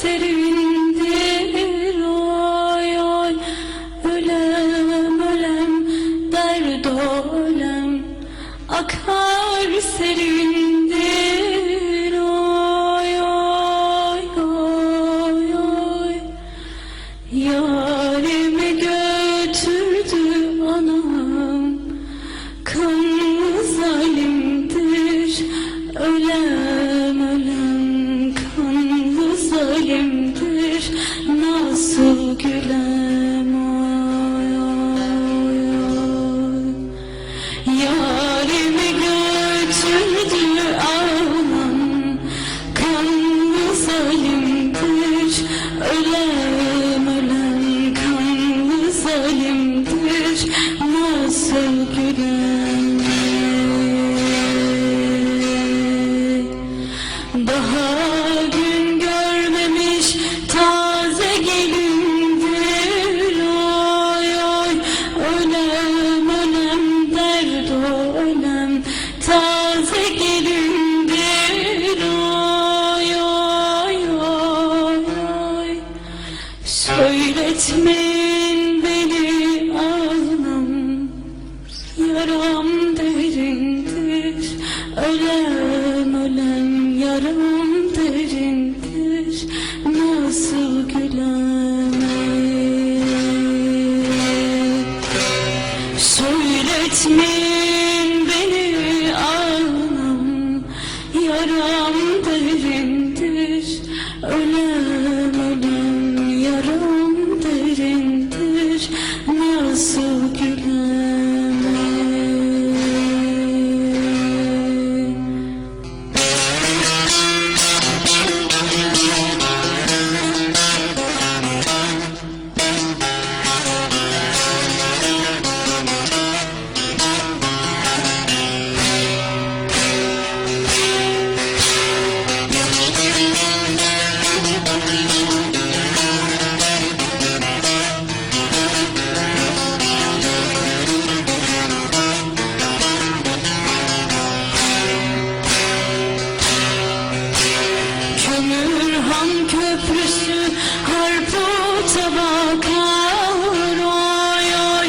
serindir ay ay Ölem ölem dert olem. Akar serindir ay ay ay ay Yarimi götürdü anam. Kanlı zalimdir. Ölem Nasıl köprüsü harputa bakar Oy oy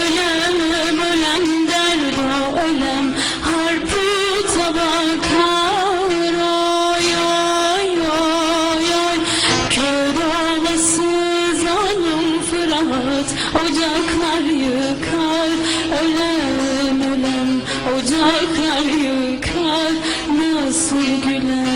ölem ölem derd o ölem. Harputa bakar Oy oy oy oy. Kör olası zalim Fırat Ocaklar yıkar. Ölem ölem Ocaklar yıkar. Nasıl gülem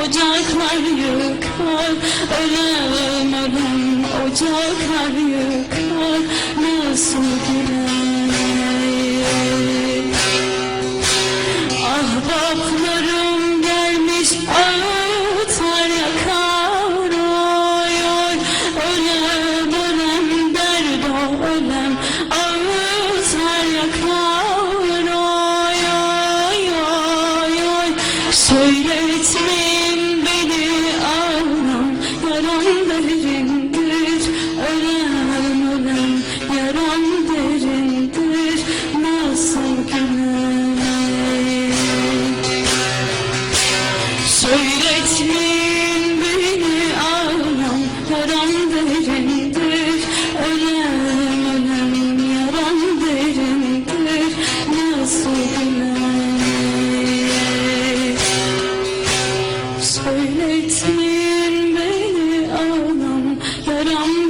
Ocaklar yıkar Ölem ölem Ocaklar yıkar Nasıl güler. Ahbaplarım gelmiş ağıtlar yakar. Oy oy ölem ölem o ölem. Ağıtlar yakar. Söyletme Etmeyin beni ağlam yaram